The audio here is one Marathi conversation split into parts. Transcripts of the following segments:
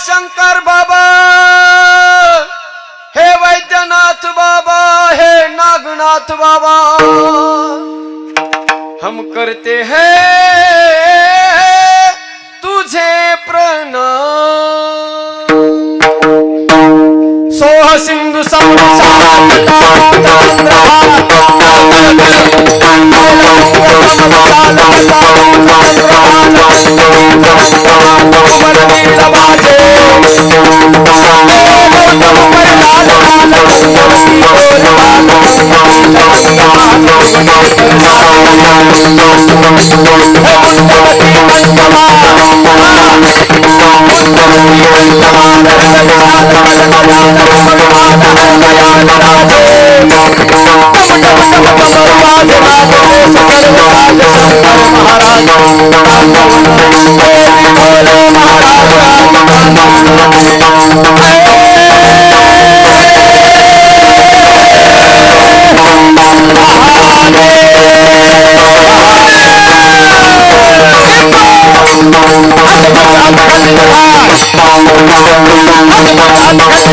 शंकर बाबा हे वैद्यनाथ बाबा हे नागनाथ बाबा हम करते हैं तुझे प्रणाम सोह सिंधु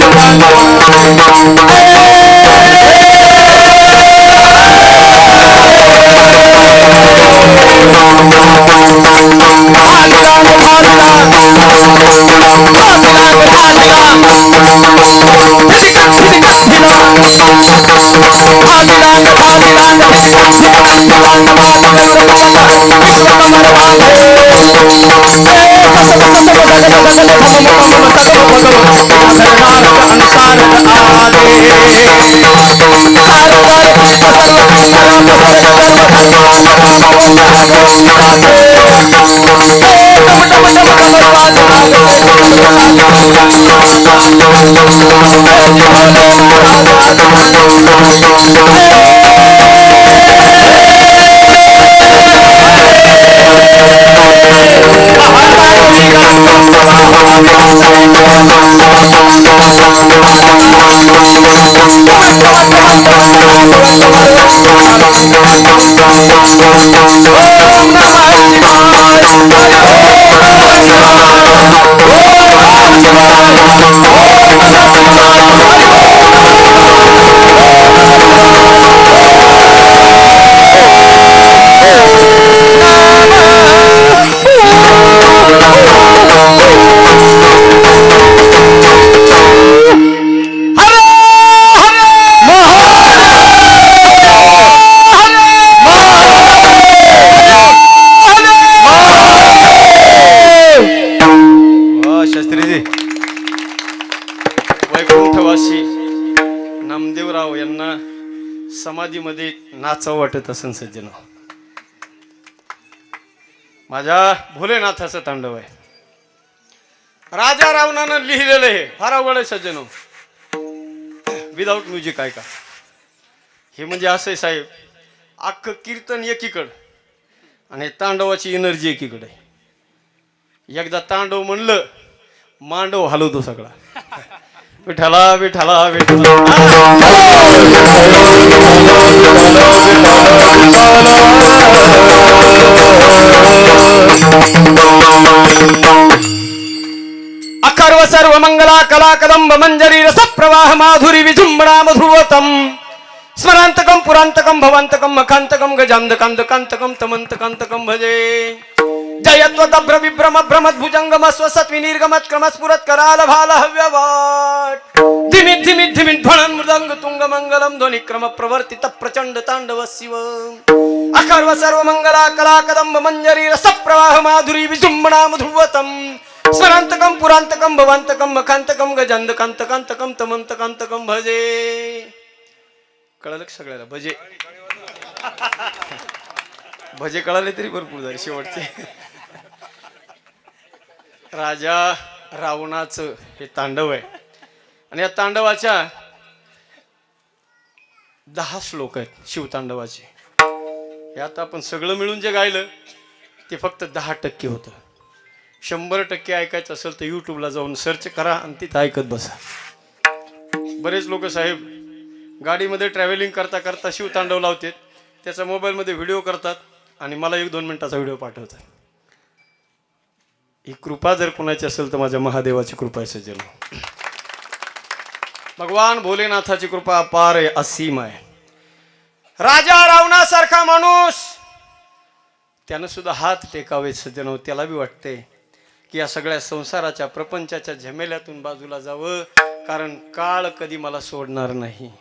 Hey! Hey! नामदेवराव समाधीमध्ये नाचावं वाटत असेल सज्जन. माझ्या भोलेनाथाचं तांडव आहे. राजा रावणानं लिहिलेलं आहे फार अवघड आहे सज्जनो. विदाऊट म्युझिक आहे का हे म्हणजे असं आहे साहेब अख्खं कीर्तन एकीकडं आणि तांडवाची एनर्जी एकीकडे आहे. एकदा तांडव म्हणलं मांडव हलवतो सगळा. विठाला विठाला विठाला अखर्व सर्व मंगला कला कदंब मंजरी रस प्रवाह माधुरी विजुंबणा मधुवतम स्मरांतकम पुरांतकम भवांतकम मखांतकम गजांधकांतकांतकम तमंतकांतकम भजे. जयत्वदभ्र विभ्रम भ्रमत भुजंगम स्वसत विनिर्गमत क्रम स्फुरत कराल भाल हव्यवाट धिमित धिमित धिमित मृदंग तुंग मंगलम ध्वनि क्रम प्रवर्तित प्रचंड तांडव शिव। अकर्व सर्व मंगला कला कदंब मंजरी रस प्रवाह माधुरी विजुंबणा मधुवतम स्वरांतकम पुरांतकम भवांतकम मखांतकम गजंद कांतकांतकम तमंतकांतकम भजे। कळलं सगळ्याला? भजे. भजे कळाले तरी भरपूर झाले शेवटचे. राजा रावणाचं हे तांडव आहे. आणि या तांडवाच्या दहा श्लोक आहेत शिवतांडवाचे. हे आता आपण सगळं मिळून जे गायलं ते फक्त दहा टक्के होतं. शंभर टक्के ऐकायचं असेल तर यूट्यूबला जाऊन सर्च करा आणि तिथं ऐकत बसा. बरेच लोक साहेब गाडीमध्ये ट्रॅव्हलिंग करता करता शिवतांडव लावतात त्याचा मोबाईलमध्ये व्हिडिओ करतात आणि मला एक दोन मिनिटाचा व्हिडिओ पाठवतात. ही कृपा जर कोणाची असेल तर माझ्या महादेवाची कृपा आहे सजल भगवान भोलेनाथाची कृपा अपार आहे असीम आहे. राजा रावणासारखा माणूस. त्यानं सुद्धा हात टेकावे सज्जन. हो, त्याला बी वाटते की या सगळ्या संसाराच्या प्रपंचाच्या झमेल्यातून बाजूला जावं कारण काळ कधी मला सोडणार नाही.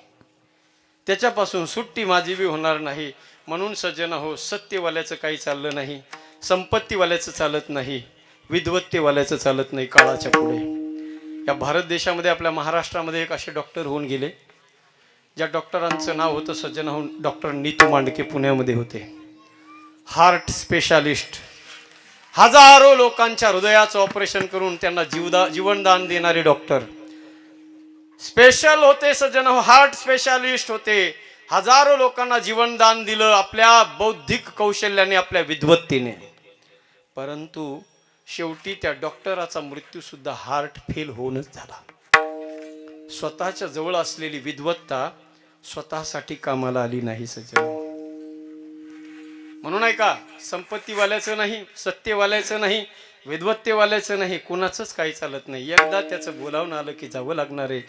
त्याच्यापासून सुट्टी माझी बी होणार नाही. म्हणून सज्जन हो सत्यवाल्याचं काही चाललं नाही. संपत्तीवाल्याचं चालत नाही. विद्वत्तेवाल्याचं चालत नाही काळाच्या पुढे. या भारत देशामध्ये आपल्या महाराष्ट्रामध्ये एक असे डॉक्टर होऊन गेले ज्या डॉक्टरांचं नाव होतं सज्जन होऊन डॉक्टर नीतू मांडके पुण्यामध्ये होते. Heart specialist. हजारो लोकांच्या हृदयाचं ऑपरेशन करून त्यांना जीवदा जीवनदान देणारे डॉक्टर. स्पेशल होते सज्जन हार्ट स्पेशालिस्ट होते. हजारो लोकांना जीवनदान दिलं आपल्या बौद्धिक कौशल्याने आपल्या विद्वत्तेने. परंतु शेवटी त्या डॉक्टराचा मृत्यूसुद्धा हार्ट फेल होऊनच झाला. स्वतःच्या जवळ असलेली विद्वत्ता स्वतःसाठी कामाला आली नाही सज्जन. म्हणून आहे का संपत्तीवाल्याचं नाही सत्यवाल्याचं नाही विद्वत्तेवाल्याचं नाही कुणाचंच काही चालत नाही. एकदा त्याचं बोलावून आलं की जावं लागणार आहे.